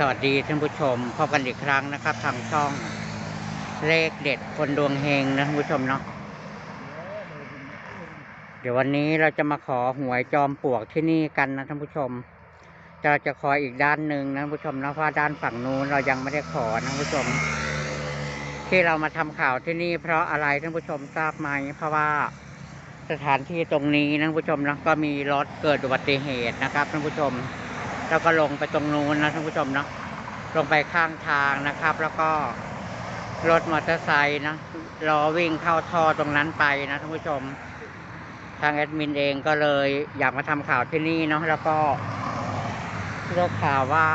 สวัสดีท่านผู้ชมพบกันอีกครั้งนะครับ ทางช่องเลขเด็ดคนดวงเฮงนะท่านผู้ชมเนาะเดี๋ยววันนี้เราจะมาขอหวยจอมปลวกที่นี่กันนะท่านผู้ชมจะจะขออีกด้านหนึ่งนะท่านผู้ชมนะเพราะด้านฝั่งนู้นเรายังไม่ได้ขอนะท่านผู้ชม ที่เรามาทำข่าวที่นี่ เพราะอะไรท่านผู้ชมทราบไหมเพราะว่าสถานที่ตรงนี้นะท่านผู้ชมนะก็มีรถเกิดอุบัติเหตุนะครับท่านผู้ชม แล้วก็ลงไปตรงนู้นนะท่านผู้ชมเนาะลงไปข้างทางนะครับ แล้วก็รถมอเตอร์ไซค์นะล้อวิ่งเข้าท่อตรงนั้นไปนะท่านผู้ชม ทางแอดมินเองก็เลยอยากมาทำข่าวที่นี่เนาะแล้วก็ได้ข่าวว่า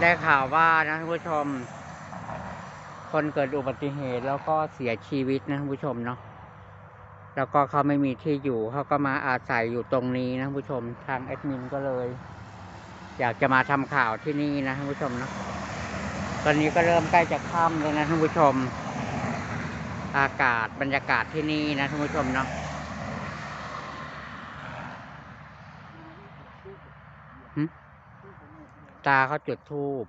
ได้ข่าวว่านะท่านผู้ชม คนเกิดอุบัติเหตุแล้วก็เสียชีวิตนะท่านผู้ชมเนาะ แล้วก็เขาไม่มีที่อยู่เขาก็มาอาศัยอยู่ตรงนี้นะผู้ชมทางแอดมินก็เลย อยากจะมาทำข่าวที่นี่นะท่านผู้ชมเนาะตอนนี้ก็เริ่มใกล้จะค่ำแล้วนะท่านผู้ชม อากาศบรรยากาศที่นี่นะท่านผู้ชมเนาะตาเขาจุดทูบ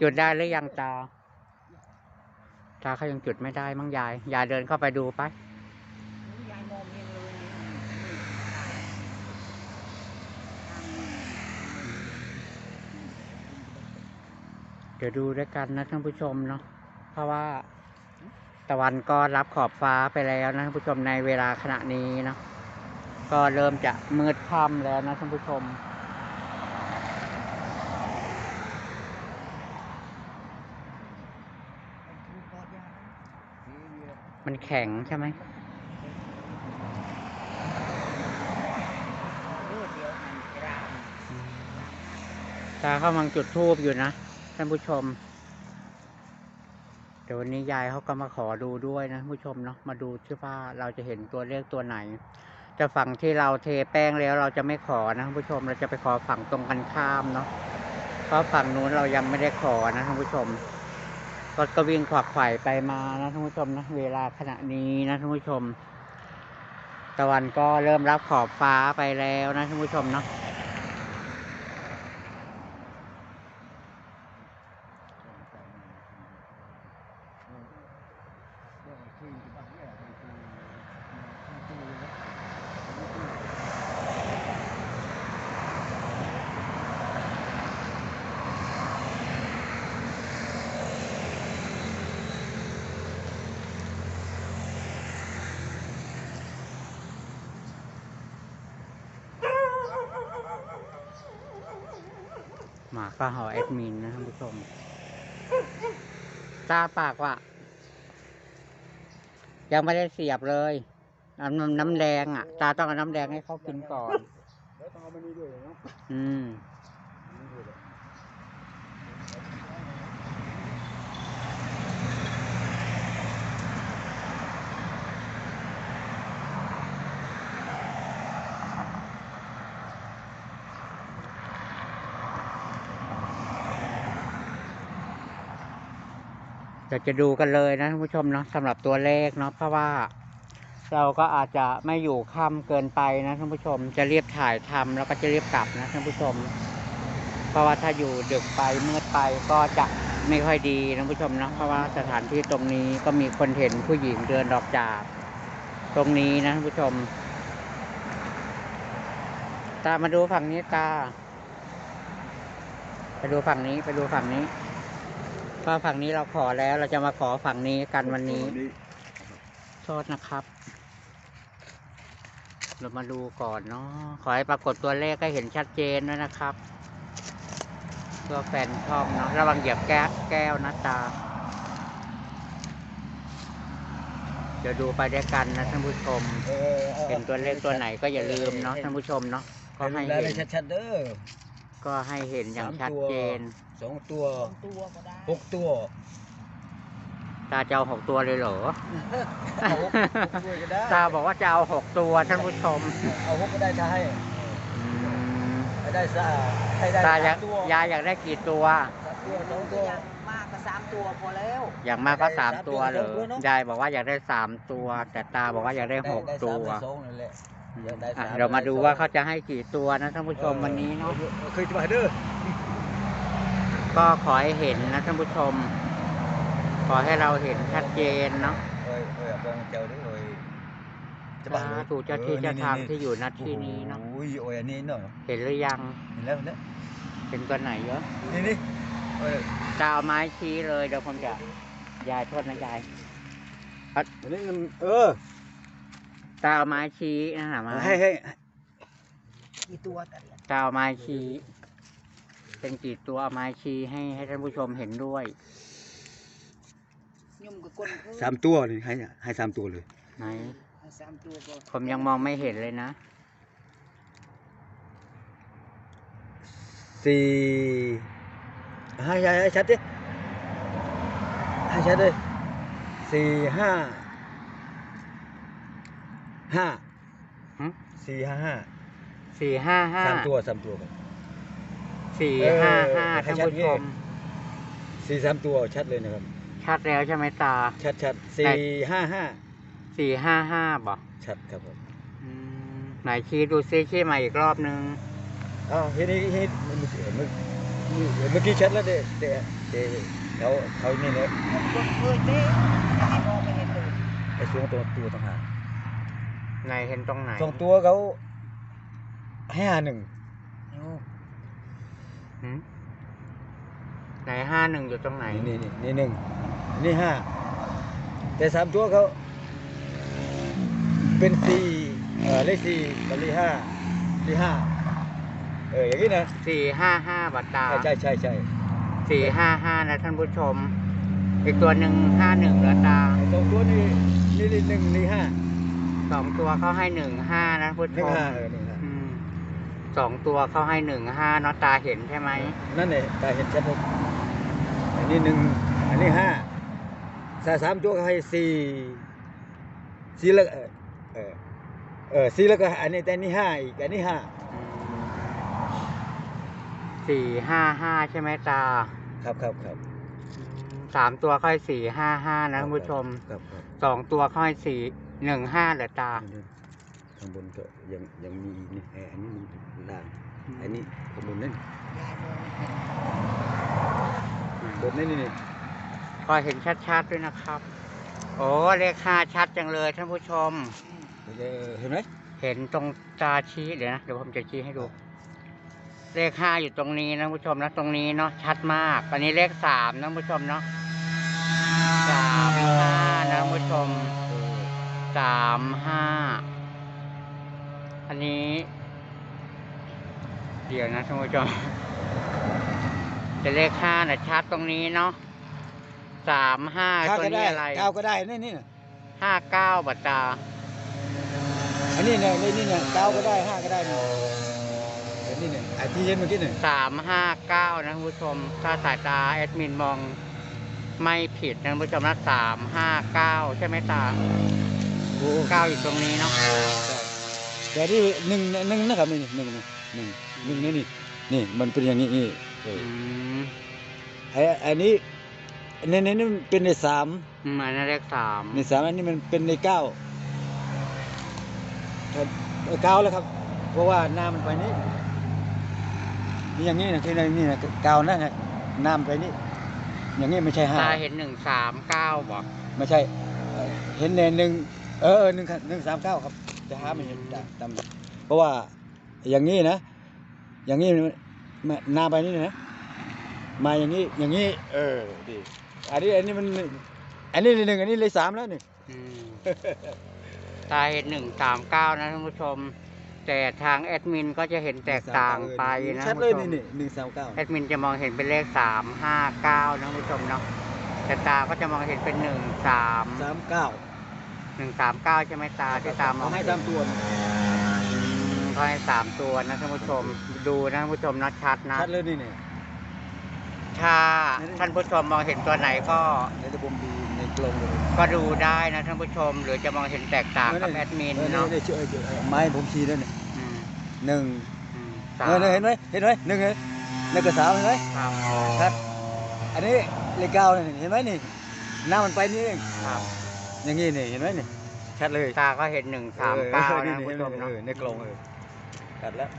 จุดได้หรือยังตา ตาเขายังจุดไม่ได้มั้งยาย ยายเดินเข้าไปดูไปเดี๋ยวดูด้วยกันนะท่านผู้ชมเนาะ เพราะว่าตะวันก็รับขอบฟ้าไปแล้วนะท่านผู้ชมในเวลาขณะนี้เนาะ ก็เริ่มจะมืดค่ำแล้วนะท่านผู้ชม มันแข็งใช่ไหมตาเข้ามังจุดทูบอยู่นะ ท่านผู้ชม เดี๋ยววันนี้ยายเขาก็มาขอดูด้วยนะผู้ชมเนาะมาดูที่อว่าเราจะเห็นตัวเลขตัวไหน จะฝั่งที่เราเทแป้งแล้วเราจะไม่ขอนะท่านผู้ชมเราจะไปขอฝั่งตรงกันข้ามเนาะเพราะฝั่งนู้นเรายังไม่ได้ขอนะท่านผู้ชม รถก็วิ่งขวักไข่ไปมานะท่านผู้ชมนะ เวลาขณะนี้นะท่านผู้ชม ตะวันก็เริ่มรับขอบฟ้าไปแล้วนะท่านผู้ชมเนาะ หมาก็เห่าแอดมินนะท่านผู้ชม ตาปากว่ะ ยังไม่ได้เสียบเลย น้ำน้ำน้ำแดงอะ ตาต้องเอาน้ำแดงให้เขากินก่อน แล้วต้องเอามานี่ด้วยเนาะ อืม นี่ด้วยเหรอ เดี๋ยวจะดูกันเลยนะท่านผู้ชมเนาะสำหรับตัวเลขเนาะเพราะว่า เราก็อาจจะไม่อยู่ค่ำเกินไปนะท่านผู้ชม จะเรียบถ่ายทำแล้วก็จะเรียบกลับนะท่านผู้ชม เพราะว่าถ้าอยู่ดึกไปมืดไปก็จะไม่ค่อยดีนะท่านผู้ชมเนาะเพราะว่าสถานที่ตรงนี้ก็มีคนเห็นผู้หญิงเดินออกจาก ตรงนี้นะท่านผู้ชม ตามาดูฝั่งนี้ตา ไปดูฝั่งนี้ไปดูฝั่งนี้ เพราะฝั่งนี้เราขอแล้วเราจะมาขอฝั่งนี้กันวันนี้ โทษนะครับ เรามาดูก่อนเนาะขอให้ปรากฏตัวเลขให้เห็นชัดเจนด้วยนะครับเพื่อแฟนช่องเนาะระวังเหยียบแก้วแก้วนะตา เดี๋ยวดูไปด้วยกันนะท่านผู้ชมเอออาเห็นตัวเลขตัวไหนก็อย่าลืมเนาะท่านผู้ชมเนาะก็ให้ให้เห็นชัดๆเด้อก็ให้เห็นอย่างชัดเจนสองตัวตัวก็ได้หกตัวตาจะเอาหกตัวเลยเหรอ เอาหกตัวก็ได้ตาบอกว่าจะเอาหกตัวท่านผู้ชมเอาหกก็ได้ถ้าให้อืมให้ได้ซะให้ได้ตาสามอยากตัวยายอยากได้กี่ตัว สามตัวสองตัว อย่างมากก็สามตัวพอแล้วอย่างมากก็ได้สามสามตัวตัวเลยสองตัวเนอะ ยายบอกว่าอยากได้สามตัว แต่ตาบอกว่าอยากได้หกได้ตัสามวได้สองนั่นแหละอยากได้อะสามเรามาดูได้สอง ว่าเขาจะให้กี่ตัวนะท่านผู้ชมวันนี้เนาะ เคยจะมาเด้อ ก็ขอให้เห็นนะท่านผู้ชม ขอให้เราเห็นชัดเจนเนาะเอ้ยเอ้ยเอาไปเจ้าดิเอ้ยสาธุเจ้าที่เจ้าทางที่อยู่ณที่นี้เนาะโอ้ยโอ้ยอันนี้เนาะเห็นหรือยังเห็นแล้วเห็นแล้วเห็นตัวไหนเยอะนี่นี่เอ้ยจะเอาไม้ชี้เลยเดี๋ยวผมจะยายโทษนะยายอันนี้มันเออตาเอาไม้ชี้นะฮะไม้ให้ให้กี่ตัวแต่ละตาเอาไม้ชี้ เป็นกี่ตัวเอาไม้ชี้ให้ให้ท่านผู้ชมเห็นด้วย ยุ่มกับก้นคือสามตัวนี่ให้ให้สามตัวเลย ไหนให้สามตัวก็ผมยังมองไม่เห็นเลยนะ สี่ให้ให้ให้ชัดดิให้ชัดเลยสี่ห้าห้าหึ สี่ห้าห้าสี่ห้าห้าสามตัวสามตัวครับ สี่เออห้าห้าให้ท่านชัดผู้ชมสี่สามตัวชัดเลยนะครับ ชัดแล้วใช่ไหมตา ชัดชัดสี่ห้าห้าสี่ห้าห้าบอกชัดครับผมอืมไหนชี้ดูซิชี้มาอีกรอบนึงอ้าวเห็นนี่เห็นเมื่อกี้เมื่อเมื่อกี้ชัดแล้วเด็เด็เด็เขาเขานี่เนี่ยก้นเคยเต้ให้มองไม่เห็นเลยไอ้สองตัวตัวต่างหากไหนเห็นตรงไหนสองตัวเขาห้าหนึ่ง หืมไหนห้าหนึ่งอยู่ตรงไหน นี่นี่นี่หนึ่งนี่ห้าแต่สามตัวเขาเป็นสี่เออเลขสี่กับเลขห้าเลขห้าเอออย่างนี้นะสี่ห้าห้าบัตรตาใช่ใช่ใช่สี่ห้าห้านะท่านผู้ชม อีกตัวหนึ่งห้าหนึ่งเหรอตาไอ้สองตัวนี่นี่นี่หนึ่งนี่ห้าสองตัวเขาให้หนึ่งห้านะท่านผู้หชนึ่งมห้าเออหนึ่งห้าอืม สองตัวเขาให้หนึ่งห้าเนาะตาเห็นใช่ไหมนั่นเองตาเห็นชัดเลยอันนี้หนึ่งอันนี้ห้าสาสามตัวเขาให้สี่สี่แล้วเออเออเออสี่แล้วก็อันนี้แต่อันนี้ห้าอีกอันนี้ห้าสี่ห้าห้าใช่ไหมตา ครับครับครับสามตัวค่อยสี่ห้าห้านะท่านผู้ชมครับครับสองตัวค่อยสี่หนึ่งห้าเหรอตานี่ ข้างบนก็ยังยังมีอีกนี่ไอ้อันนี้มันล่างอันนี้ข้างบนนั่นยายมองไม่เห็นบนนี่นี่นี่ก็เห็นชัดๆด้วยนะครับ โอ้เลขห้าชัดจังเลยท่านผู้ชมอืมเออเห็นไหมเห็นตรงตาชี้เดี๋ยวนะเดี๋ยวผมจะชี้ให้ดู เลขห้าอยู่ตรงนี้นะท่านผู้ชมนะตรงนี้เนาะชัดมากอันนี้เลขสามนะท่านผู้ชมเนาะสามห้านะท่านผู้ชมเออสามห้า อันนี้ เดี๋ยวนะท่านผู้ชมจะเลขห้านะชัดตรงนี้เนาะสามห้าเก้าตัวก็นี้ได้อะไรเก้าก็ได้นี่นี่น่ะห้าเก้าบัตตาอันนี้เนี่ยนี่นี่เนี่ยเก้าก็ได้ห้าก็ได้นี่เออนี่เนี่ยไอ้ที่เห็นเมื่อกี้เนี่ยสามห้าเก้านะท่านผู้ชม ถ้าสายตาแอดมินมองไม่ผิดนะท่านผู้ชมนะสามห้าเก้าใช่ไหมตาโอ้เก้าอยู่ตรงนี้เนาะ แต่ที่หนึ่งหนึ่งนะครับนี่หนึ่งหนึ่งหนึ่งหนึ่งนี่นี่นี่มันเป็นอย่างนี้นี่เอออืมไอ้อันนี้ในในนี้มันเป็นในสามอืมอันนั้นเลขสามในสามอันนี้มันเป็นในเก้าครับเออเก้าแล้วครับ เพราะว่าหน้ามันไปนี้นี่อย่างนี้นะคือในนี่นะเก้านะฮะหน้ามันไปนี้อย่างนี้ไม่ใช่ห้าตาเห็นหนึ่งสามเก้าบอกไม่ใช่เอ่อเห็นในหนึ่งเออเออหนึ่งหนึ่งสามเก้าครับ จะหาไม่เห็นตามตามเพราะว่าอย่างนี้นะ อย่างนี้มันหน้าไปนี่นะมาอย่างนี้อย่างนี้ เออดีอันนี้อันนี้มันอันนี้เลยหนึ่งอันนี้เลยสามแล้วนี่ อืมตาเห็นหนึ่งสามเก้านะท่านผู้ชม แต่ทางแอดมินก็จะเห็นแตกต่างไปนะชัท่าดนเลยผู้ชมนี่นี่หนึ่งสามเก้าแอดมินจะมองเห็นเป็นเลขสามห้าเก้านะท่านผู้ชมเนาะแต่ตาก็จะมองเห็นเป็นหนึ่งสามสามเก้า หนึ่งสามเก้าใช่ไหมตาที่ตามองให้ตามตัวเขาให้สามตัวนะท่านผู้ชม ดูนะท่านผู้ชมนะชัดนะชัดเลยนี่นี่ถ้าท่านผู้ชมมองเห็นตัวไหนก็ในตะบมดูในกลงเลยก็ดูได้นะท่านผู้ชม หรือจะมองเห็นแตกต่างกับแอดมินเออเนาะเชื่อเชื่อไม้ผมชี้แล้วนี่อืมหนึ่งอืมเออเห็นไหมเห็นไหมหนึ่งเห็นในกระสาวเห็นไหมครับครับอันนี้เลขเก้านี่เห็นไหมนี่หน้ามันไปนี่เองครับ อย่างงี้นี่เห็นไหมนี่ชัดเลยตาก็เห็นหนึ่งสามเก้าออนะนี่ท่านผู้ชมเอเนาะอในกลองเออชัดแล้ว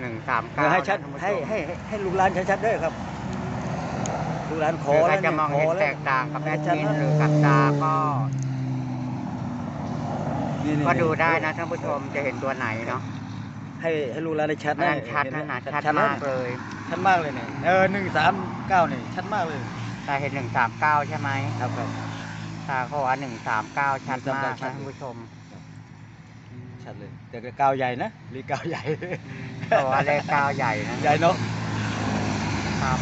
หนึ่งสามเอเก้าอให้ชัดให้ให้ให้ให้ลูกหลานชัดๆด้วยครับลูกหลานขขออแล้แล้ววจะมองเห็นขล้วแตกต่างกับแอดชัมินแล้วหรือกับตาก็ นี่นี่ก็ดูได้นะท่านผู้ชมจะเห็นตัวไหนเนาะให้ให้ลูกหลานได้ชัดอันนะนั้นชัดเห็นะไหนะชัดแล้วมากเลย ชัดมากเลยเนี่ยเออหนึ่งสามเก้านี่ชัดมากเลย ตาเห็นหนึ่งสามเก้าใช่ไหมครับครับ ตาเขาว่าหนึ่งสามเก้าชัดมากชันะดท่านผู้ชมชัดเลย แต่ก็ก้าวใหญ่นะลีก้าวใหญ่เพราะว่าเลขเก้าใหญ่นะใหญ่เนาะครับ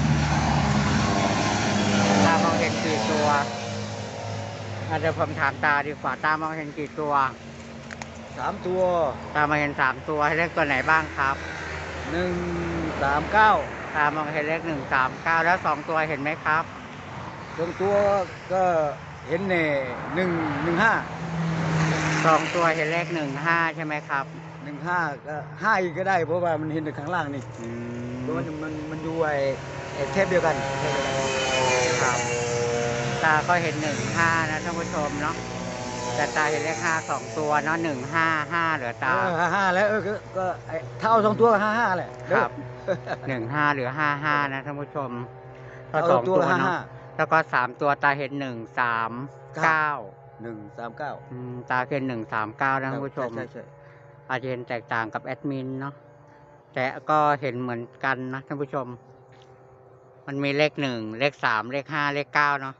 ตามองเห็นกี่ตัวอาจจะเดี๋ยวผมถามตาดีกว่าตามองเห็นกี่ตัว สามตัวตามองเห็นสามตัวให้เลขตัวไหนบ้างครับ หนึ่งสามเก้าตามองเห็นเลขหนึ่งสามเก้าแล้วสองตัวเห็นไหมครับ สองตัวก็ เห็นเนี่ยหนึ่งหนึ่งห้าสองตัวเห็นเลขหนึ่งห้าใช่ไหมครับหนึ่งห้าก็ห้าอีกก็ได้เพราะว่ามันเห็นในข้างล่างนี่อืเพราะมมันมันมันดูไอ้ไอ้เทปเดียวกันเทปเดียวกันครับตาก็เห็นหนึ่งห้านะท่านผู้ชมเนาะแต่ตาเห็นเลขห้าสองตัวเนาะหนึ่งห้าห้าเหลือตา เออห้าห้าแล้วเออก็ก็ไอ้ถ้าเอาสองตัวก็ห้าห้าแหละครับ หนึ่งห้าหรือห้าห้านะท่านผู้ชมก็เอาสสอองงตัวตัวก็ห้าเนาะห้า แล้วก็สามตัวตาเห็นหนึ่งสามเก้าหนึ่งสามเก้าอืมตาเห็นหนึ่งสามเก้านะท่านผู้ชมใช่ใช่อาจจะเห็นแตกต่างกับแอดมินเนาะแต่ก็เห็นเหมือนกันนะท่านผู้ชม มันมีเลขหนึ่งเลขสามเลขห้าเลขเก้าเนาะ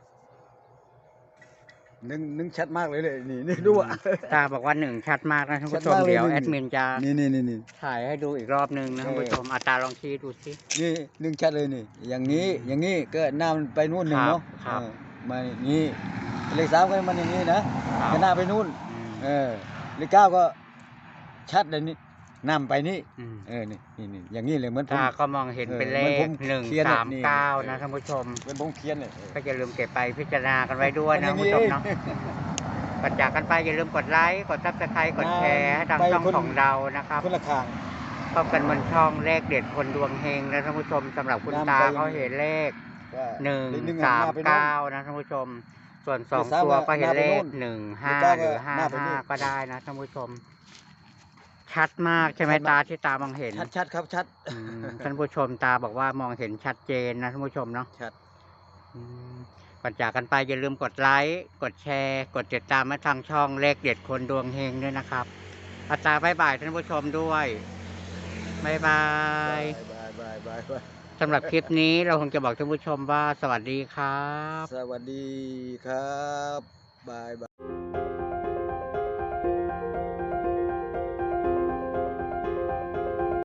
หนึ่งหนึ่งชัดมากเลยเลยนี่นี่ดูอะ ตาบอกว่าหนึ่งชัดมากนะท่านผู้ชชัดมมากเลยเดี๋ยวหนึ่งแอดมินจะนี่นี่นี่นี่ ถ่ายให้ดูอีกรอบหนึ่งนะท่านผู้ชมอาตาลองชี้ดูสิ นี่หนึ่งชัดเลยนี่ อย่างนี้อย่างนี้ก็หน้ามันไปนู่นหนึ่งครับเนาะครับ เออมานี่เลขสามก็มันอย่างนี้นะก็หน้าไปนู่น อืมเออเลขเก้าก็ชัดเลยนี่ นำไปนี่อืมเออนี่นี่นี่อย่างนี้เลยเหมือนผม ตาก็มองเห็นเป็นเลเออขเหมือนผมหนึ่งเขียนสามนี่เก้าเออนะท่านผู้ชม เหมือนผมเขียนเนี่ยเออ ก็อย่าลืมเก็บไปพิจารณากันไว้ด้วยนะมัท่านนอย่างผู้ชมนี้เนาะก่อนจากกันไปอย่าลืมกดไลค์กดซับสไครต์กดแชร์ให้ทางไปช่องคน ของเรานะครับคนละข้าง พบกันบนช่องเลขเด็ดคนดวงเฮงนะท่านผู้ชมสำหรับคุณนำตาไป เขาเห็นเลขก็หนึ่งเลขสามหน้ไปนู่น เก้านะท่านผู้ชม ส่วนสองเลขสามตัวก็เห็นหน้าไปเลนู่ขนหนึ่งห้าเลขเก้าหรือก็ห้าหน้าไปนี่ห้าก็ได้นะท่านผู้ชม ชัดมากใช่ไหมชัดมาก ตาที่ตามองเห็นชัดชัดครับชัด อืมท่านผู้ชมตาบอกว่ามองเห็นชัดเจนนะท่านผู้ชมเนาะชัด อืมก่อนจากกันไปอย่าลืมกดไลค์กดแชร์ กดติดตามมาทางช่องเลขเด็ดคนดวงเฮงด้วยนะครับอาตาบายบายท่านผู้ชมด้วยบายบาย บายบายบายบายสำหรับคลิปนี้เราคงจะบอกท่านผู้ชมว่าสวัสดีครับ สวัสดีครับบายบาย